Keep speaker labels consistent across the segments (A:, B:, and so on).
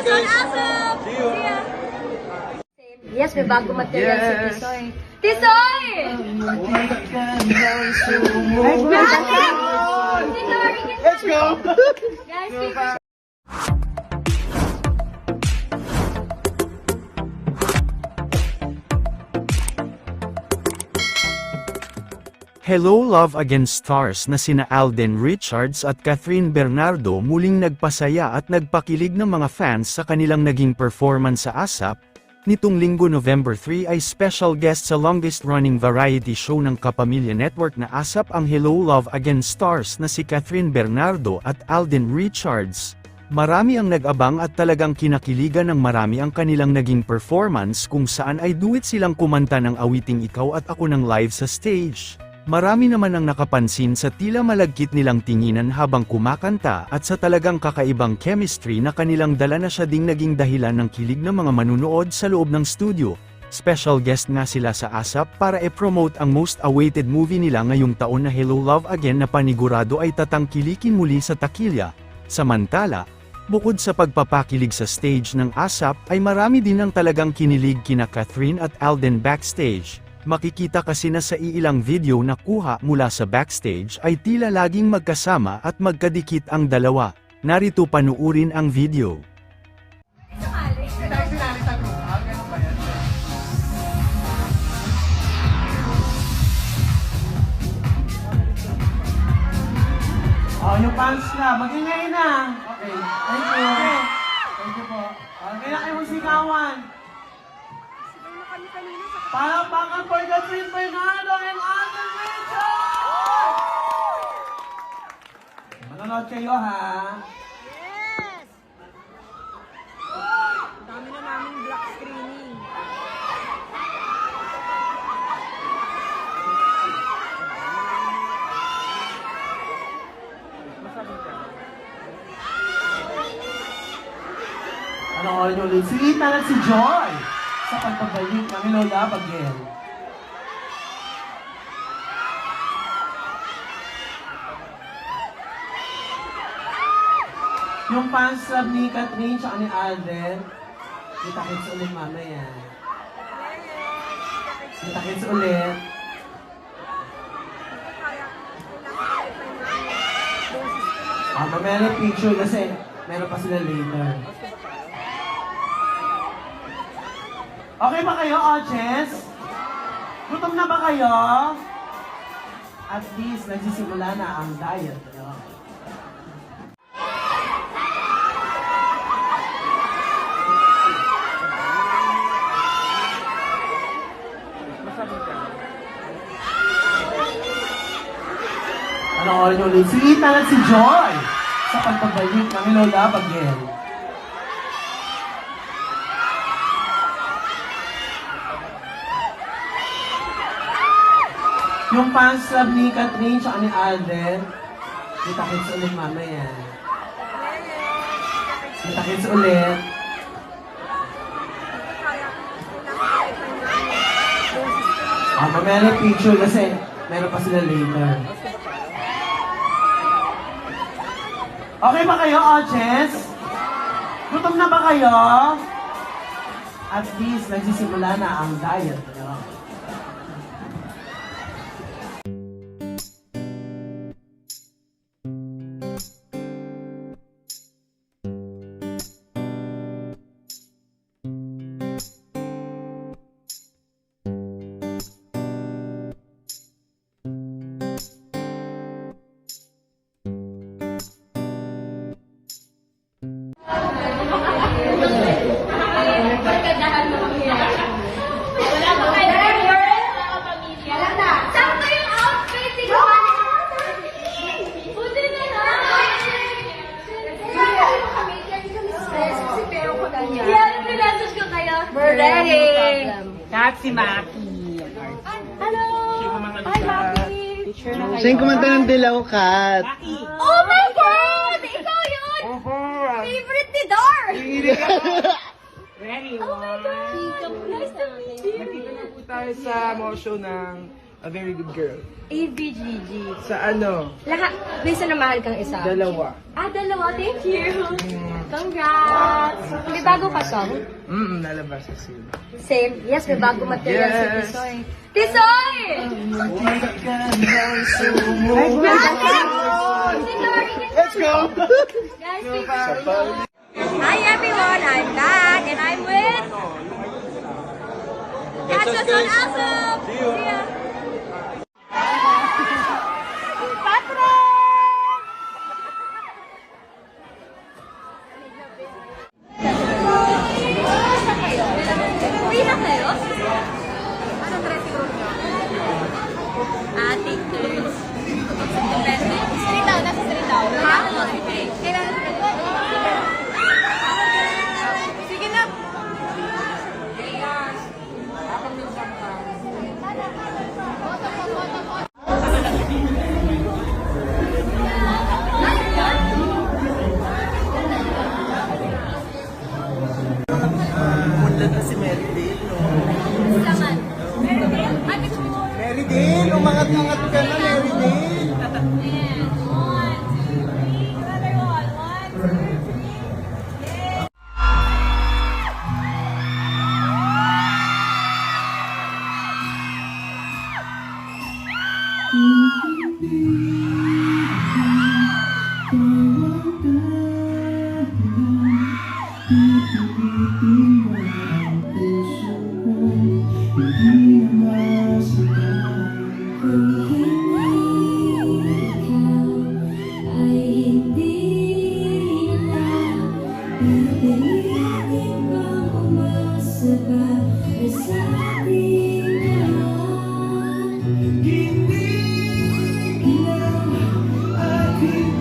A: us on Asap! See ya! Yes, may bago material si Tisoy. Tisoy!
B: Let's go!
A: Guys,
C: Hello Love Against Stars na sina Alden Richards at Catherine Bernardo muling nagpasaya at nagpakilig ng mga fans sa kanilang naging performance sa ASAP. Nitong linggo November 3 ay special guest sa longest-running variety show ng Kapamilya Network na ASAP ang Hello Love Against Stars na si Catherine Bernardo at Alden Richards. Marami ang nag-abang at talagang kinakiligan ng marami ang kanilang naging performance kung saan ay duet silang kumanta ng awiting Ikaw at Ako ng live sa stage. Marami naman ang nakapansin sa tila malagkit nilang tinginan habang kumakanta at sa talagang kakaibang chemistry na kanilang dala na siya ding naging dahilan ng kilig ng mga manunood sa loob ng studio. Special guest nga sila sa ASAP para e-promote ang most awaited movie nila ngayong taon na Hello Love Again na panigurado ay tatangkilikin muli sa takilya. Samantala, bukod sa pagpapakilig sa stage ng ASAP ay marami din ang talagang kinilig kina Catherine at Alden backstage. Makikita kasi na sa iilang video na kuha mula sa backstage ay tila laging magkasama at magkadikit ang dalawa. Narito panuurin ang video.
B: Oh, yung fans na. Magingay na. Okay. Thank you. Thank you po. Okay na kayo magsikawan. Palakpakan for Catherine Bernardo and Alden Richard! Manonood kayo ha.
D: Dami na namin black screening.
B: Panoorin nyo ulit. Si Ethan at si Joy sa pagpabalik ng Hello Love Again. Yung fans club ni Catherine tsaka ni Alden, kita-kits ulit mamaya. Kita-kits ulit. Ah, mamaya na picture kasi meron pa sila later. Okay ba kayo, audience? Gutom na ba kayo? At least, nagsisimula na ang diet. Ano? Panoorin nyo ulit si Ethan at si Joy sa pagpabalik ng Hello Love Yung fans club ni Catherine tsaka ni Alden, kita-kits ulit mamaya. Kita-kits ulit. Ah, mamaya na picture kasi meron pa sila later. Okay ba kayo, audience? Gutom na ba kayo? At least, nagsisimula na ang diet. Ano?
D: That's si Maki.
A: Hello! Hi, Maki!
B: Siya yung kumanta ng Dilaw Cat.
D: Maki!
A: Oh my God! Ikaw yun! Favorite ni Dar!
D: Ready,
A: Oh my. God! Nice to meet you!
E: Nandito na po tayo sa mga show ng A very good girl.
A: ABGG.
E: Sa ano?
A: Lahat, may isa na mahal kang isa.
E: Dalawa.
A: Ah, dalawa. Thank you. Congrats. May bago ka song?
E: Mm, nalabas sa sila.
A: Same. Yes, may bago material si
E: Yes.
A: Tisoy. Tisoy!
E: Let's go!
A: Guys, Hi everyone, I'm back and I'm with Catch us on Awesome! See ya!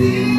F: At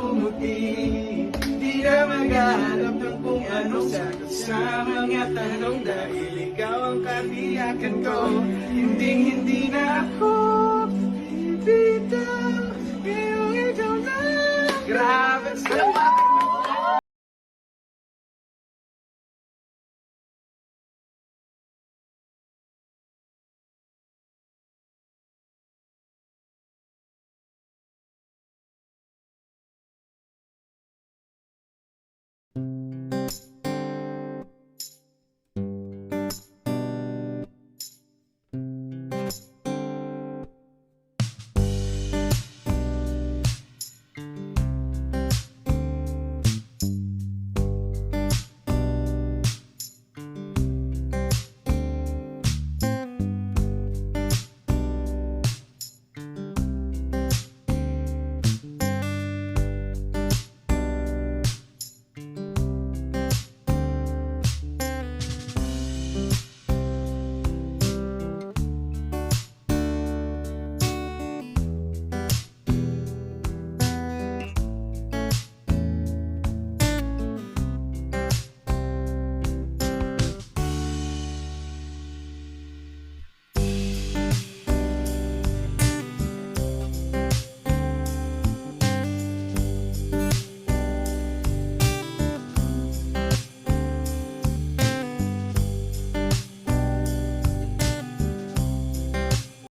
E: pumuti Di na maghahanap ng kung anong sagot sa mga tanong Dahil ikaw ang katiyakan ko. Hindi hindi na ako bibitaw Ngayong ikaw lang Grabe salamat